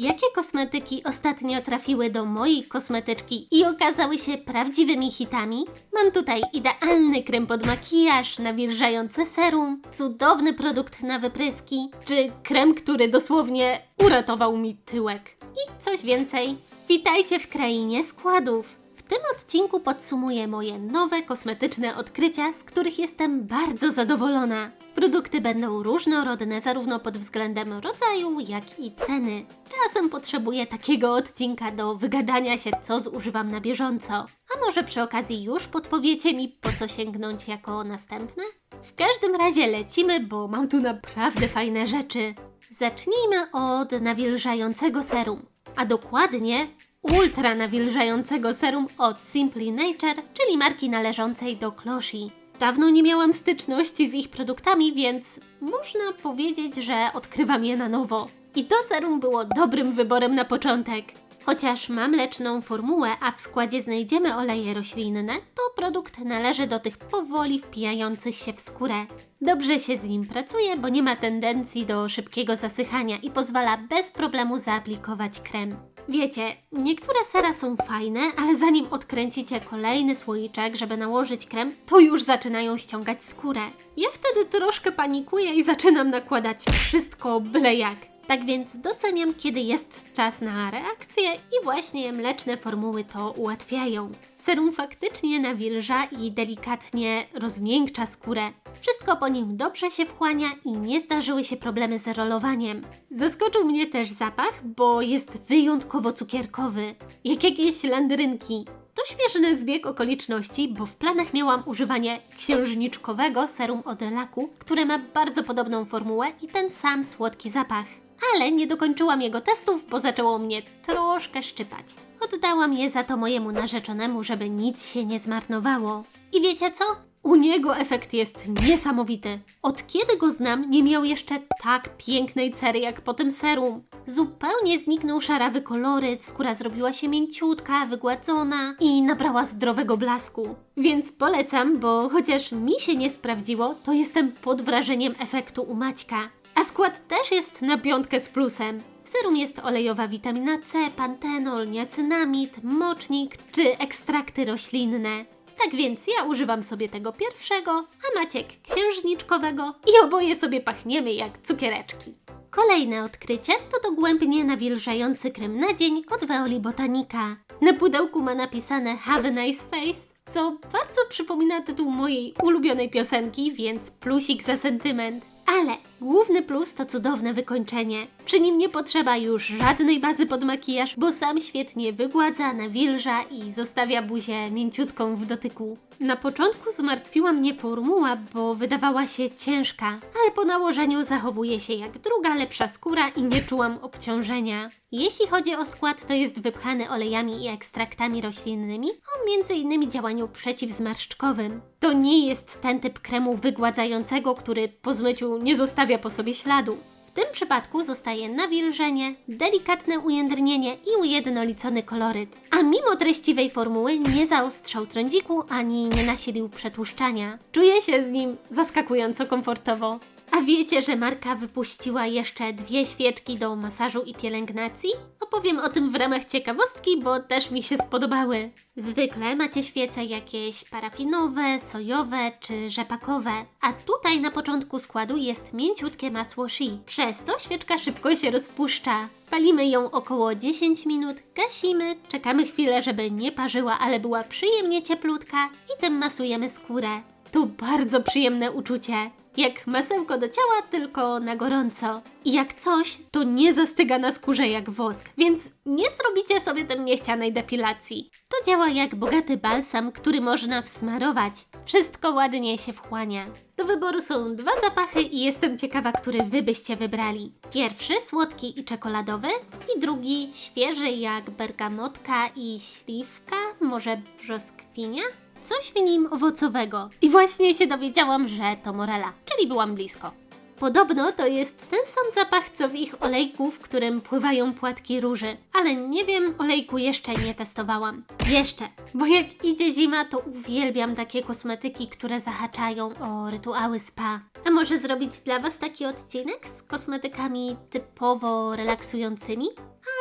Jakie kosmetyki ostatnio trafiły do mojej kosmetyczki i okazały się prawdziwymi hitami? Mam tutaj idealny krem pod makijaż, nawilżające serum, cudowny produkt na wypryski, czy krem, który dosłownie uratował mi tyłek. I coś więcej. Witajcie w krainie składów. W tym odcinku podsumuję moje nowe kosmetyczne odkrycia, z których jestem bardzo zadowolona. Produkty będą różnorodne zarówno pod względem rodzaju, jak i ceny. Czasem potrzebuję takiego odcinka do wygadania się, co zużywam na bieżąco. A może przy okazji już podpowiecie mi, po co sięgnąć jako następne? W każdym razie lecimy, bo mam tu naprawdę fajne rzeczy. Zacznijmy od nawilżającego serum, a dokładnie ultra nawilżającego serum od Simply Nature, czyli marki należącej do Closhi. Dawno nie miałam styczności z ich produktami, więc można powiedzieć, że odkrywam je na nowo. I to serum było dobrym wyborem na początek. Chociaż ma mleczną formułę, a w składzie znajdziemy oleje roślinne, to produkt należy do tych powoli wpijających się w skórę. Dobrze się z nim pracuje, bo nie ma tendencji do szybkiego zasychania i pozwala bez problemu zaaplikować krem. Wiecie, niektóre sera są fajne, ale zanim odkręcicie kolejny słoiczek, żeby nałożyć krem, to już zaczynają ściągać skórę. Ja wtedy troszkę panikuję i zaczynam nakładać wszystko byle jak. Tak więc doceniam, kiedy jest czas na reakcję i właśnie mleczne formuły to ułatwiają. Serum faktycznie nawilża i delikatnie rozmiękcza skórę. Wszystko po nim dobrze się wchłania i nie zdarzyły się problemy z rolowaniem. Zaskoczył mnie też zapach, bo jest wyjątkowo cukierkowy, jak jakieś landrynki. To śmieszny zbieg okoliczności, bo w planach miałam używanie księżniczkowego serum od laku, które ma bardzo podobną formułę i ten sam słodki zapach. Ale nie dokończyłam jego testów, bo zaczęło mnie troszkę szczypać. Oddałam je za to mojemu narzeczonemu, żeby nic się nie zmarnowało. I wiecie co? U niego efekt jest niesamowity. Od kiedy go znam, nie miał jeszcze tak pięknej cery jak po tym serum. Zupełnie zniknął szarawy koloryt, skóra zrobiła się mięciutka, wygładzona i nabrała zdrowego blasku. Więc polecam, bo chociaż mi się nie sprawdziło, to jestem pod wrażeniem efektu u Maćka. A skład też jest na piątkę z plusem. W serum jest olejowa witamina C, pantenol, niacynamid, mocznik czy ekstrakty roślinne. Tak więc ja używam sobie tego pierwszego, a Maciek księżniczkowego i oboje sobie pachniemy jak cukiereczki. Kolejne odkrycie to dogłębnie nawilżający krem na dzień od Veoli Botanica. Na pudełku ma napisane Have a nice face, co bardzo przypomina tytuł mojej ulubionej piosenki, więc plusik za sentyment. Ale główny plus to cudowne wykończenie. Przy nim nie potrzeba już żadnej bazy pod makijaż, bo sam świetnie wygładza, nawilża i zostawia buzię mięciutką w dotyku. Na początku zmartwiła mnie formuła, bo wydawała się ciężka, ale po nałożeniu zachowuje się jak druga lepsza skóra i nie czułam obciążenia. Jeśli chodzi o skład, to jest wypchany olejami i ekstraktami roślinnymi o m.in. działaniu przeciwzmarszczkowym. To nie jest ten typ kremu wygładzającego, który po zmyciu nie zostawia po sobie śladu. W tym przypadku zostaje nawilżenie, delikatne ujędrnienie i ujednolicony koloryt. A mimo treściwej formuły nie zaostrzał trądziku ani nie nasilił przetłuszczania. Czuję się z nim zaskakująco komfortowo. A wiecie, że marka wypuściła jeszcze dwie świeczki do masażu i pielęgnacji? Opowiem o tym w ramach ciekawostki, bo też mi się spodobały. Zwykle macie świece jakieś parafinowe, sojowe czy rzepakowe, a tutaj na początku składu jest mięciutkie masło shea, przez co świeczka szybko się rozpuszcza. Palimy ją około 10 minut, gasimy, czekamy chwilę, żeby nie parzyła, ale była przyjemnie cieplutka i tym masujemy skórę. To bardzo przyjemne uczucie. Jak masełko do ciała, tylko na gorąco. I jak coś, to nie zastyga na skórze jak wosk, więc nie zrobicie sobie tym niechcianej depilacji. To działa jak bogaty balsam, który można wsmarować. Wszystko ładnie się wchłania. Do wyboru są dwa zapachy i jestem ciekawa, który wy byście wybrali. Pierwszy słodki i czekoladowy i drugi świeży jak bergamotka i śliwka, może brzoskwinia? Coś w nim owocowego. I właśnie się dowiedziałam, że to morela, czyli byłam blisko. Podobno to jest ten sam zapach, co w ich olejku, w którym pływają płatki róży. Ale nie wiem, olejku jeszcze nie testowałam. Jeszcze, bo jak idzie zima, to uwielbiam takie kosmetyki, które zahaczają o rytuały spa. A może zrobić dla Was taki odcinek z kosmetykami typowo relaksującymi?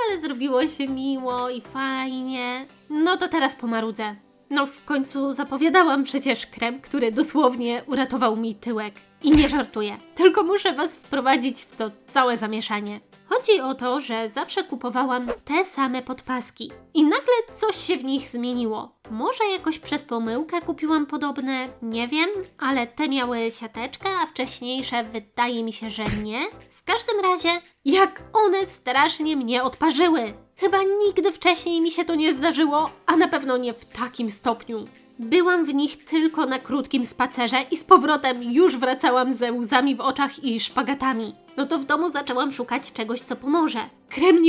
ale zrobiło się miło i fajnie. No to teraz pomarudzę. No w końcu zapowiadałam przecież krem, który dosłownie uratował mi tyłek. I nie żartuję, tylko muszę Was wprowadzić w to całe zamieszanie. Chodzi o to, że zawsze kupowałam te same podpaski i nagle coś się w nich zmieniło. Może jakoś przez pomyłkę kupiłam podobne, nie wiem, ale te miały siateczkę, a wcześniejsze wydaje mi się, że nie. W każdym razie, jak one strasznie mnie odparzyły. Chyba nigdy wcześniej mi się to nie zdarzyło, a na pewno nie w takim stopniu. Byłam w nich tylko na krótkim spacerze i z powrotem już wracałam ze łzami w oczach i szpagatami. No to w domu zaczęłam szukać czegoś, co pomoże. Krem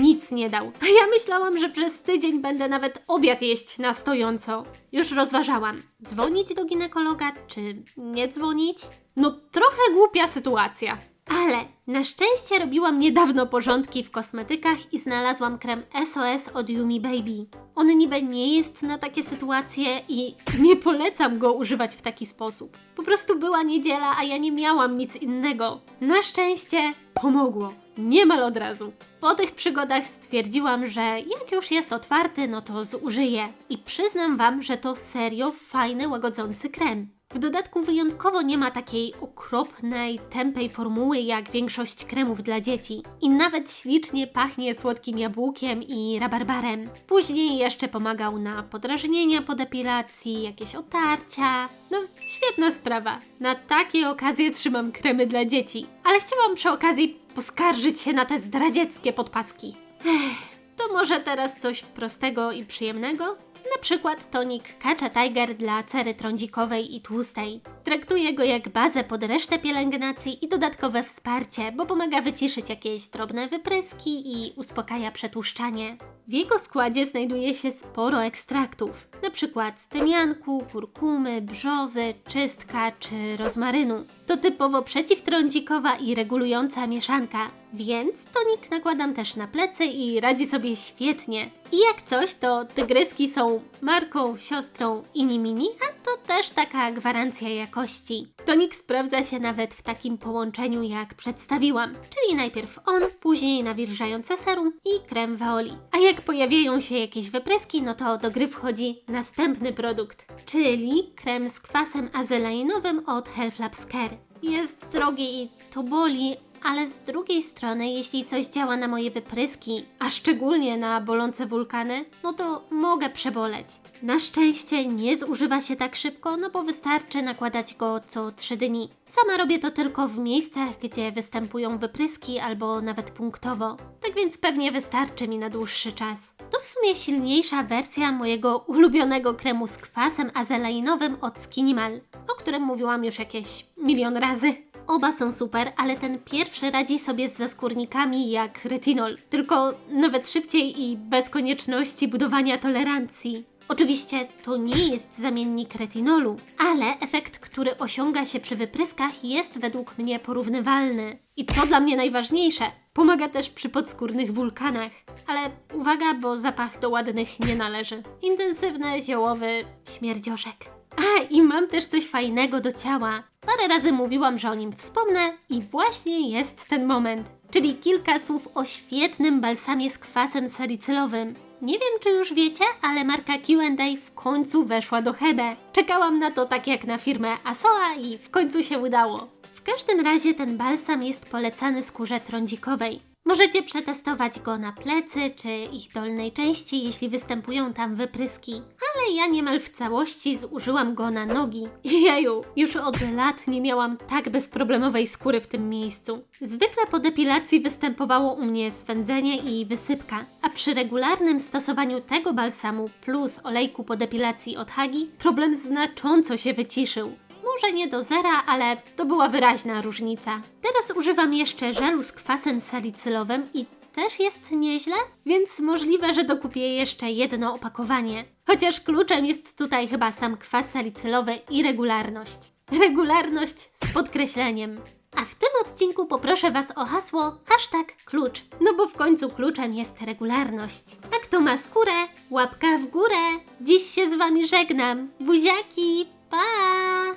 nic nie dał. A ja myślałam, że przez tydzień będę nawet obiad jeść na stojąco. Już rozważałam, dzwonić do ginekologa, czy nie dzwonić? No trochę głupia sytuacja. Ale na szczęście robiłam niedawno porządki w kosmetykach i znalazłam krem SOS od Yumi Baby. On niby nie jest na takie sytuacje i nie polecam go używać w taki sposób. Po prostu była niedziela, a ja nie miałam nic innego. Na szczęście pomogło. Niemal od razu. Po tych przygodach stwierdziłam, że jak już jest otwarty, no to zużyję. I przyznam Wam, że to serio fajny, łagodzący krem. W dodatku wyjątkowo nie ma takiej okropnej, tępej formuły jak większość kremów dla dzieci. I nawet ślicznie pachnie słodkim jabłkiem i rabarbarem. Później jeszcze pomagał na podrażnienia po depilacji, jakieś otarcia. No, świetna sprawa. Na takie okazje trzymam kremy dla dzieci. Ale chciałam przy okazji poskarżyć się na te zdradzieckie podpaski. Ech, to może teraz coś prostego i przyjemnego? Przykład tonik Kacha Tiger dla cery trądzikowej i tłustej. Traktuję go jak bazę pod resztę pielęgnacji i dodatkowe wsparcie, bo pomaga wyciszyć jakieś drobne wypryski i uspokaja przetłuszczanie. W jego składzie znajduje się sporo ekstraktów, przykład z tymianku, kurkumy, brzozy, czystka czy rozmarynu. To typowo przeciwtrądzikowa i regulująca mieszanka, więc tonik nakładam też na plecy i radzi sobie świetnie. I jak coś, to tygryski są marką, siostrą Ini Mini, a to też taka gwarancja jakości. Tonik sprawdza się nawet w takim połączeniu jak przedstawiłam, czyli najpierw on, później nawilżające serum i krem Vaoli. A jak pojawiają się jakieś wypryski, no to do gry wchodzi następny produkt, czyli krem z kwasem azelainowym od Hellflaps Care. Jest drogi i to boli, ale z drugiej strony, jeśli coś działa na moje wypryski, a szczególnie na bolące wulkany, no to mogę przeboleć. Na szczęście nie zużywa się tak szybko, no bo wystarczy nakładać go co 3 dni. Sama robię to tylko w miejscach, gdzie występują wypryski albo nawet punktowo. Tak więc pewnie wystarczy mi na dłuższy czas. To w sumie silniejsza wersja mojego ulubionego kremu z kwasem azelainowym od Skinimal, o którym mówiłam już jakieś milion razy. Oba są super, ale ten pierwszy radzi sobie z zaskórnikami jak retinol, tylko nawet szybciej i bez konieczności budowania tolerancji. Oczywiście to nie jest zamiennik retinolu, ale efekt, który osiąga się przy wypryskach jest według mnie porównywalny. I co dla mnie najważniejsze, pomaga też przy podskórnych wulkanach. Ale uwaga, bo zapach do ładnych nie należy. Intensywny, ziołowy śmierdzioszek. A, i mam też coś fajnego do ciała. Parę razy mówiłam, że o nim wspomnę i właśnie jest ten moment. Czyli kilka słów o świetnym balsamie z kwasem salicylowym. Nie wiem, czy już wiecie, ale marka Q&A w końcu weszła do Hebe. Czekałam na to tak jak na firmę Asoa i w końcu się udało. W każdym razie ten balsam jest polecany skórze trądzikowej. Możecie przetestować go na plecy czy ich dolnej części, jeśli występują tam wypryski. Ale ja niemal w całości zużyłam go na nogi. Jeju, już od lat nie miałam tak bezproblemowej skóry w tym miejscu. Zwykle po depilacji występowało u mnie swędzenie i wysypka, a przy regularnym stosowaniu tego balsamu plus olejku po depilacji od Hagi problem znacząco się wyciszył. Może nie do zera, ale to była wyraźna różnica. Teraz używam jeszcze żelu z kwasem salicylowym i też jest nieźle, więc możliwe, że dokupię jeszcze jedno opakowanie. Chociaż kluczem jest tutaj chyba sam kwas salicylowy i regularność. Regularność z podkreśleniem. A w tym odcinku poproszę Was o hasło hashtag klucz, no bo w końcu kluczem jest regularność. A kto ma skórę, łapka w górę. Dziś się z Wami żegnam. Buziaki, pa!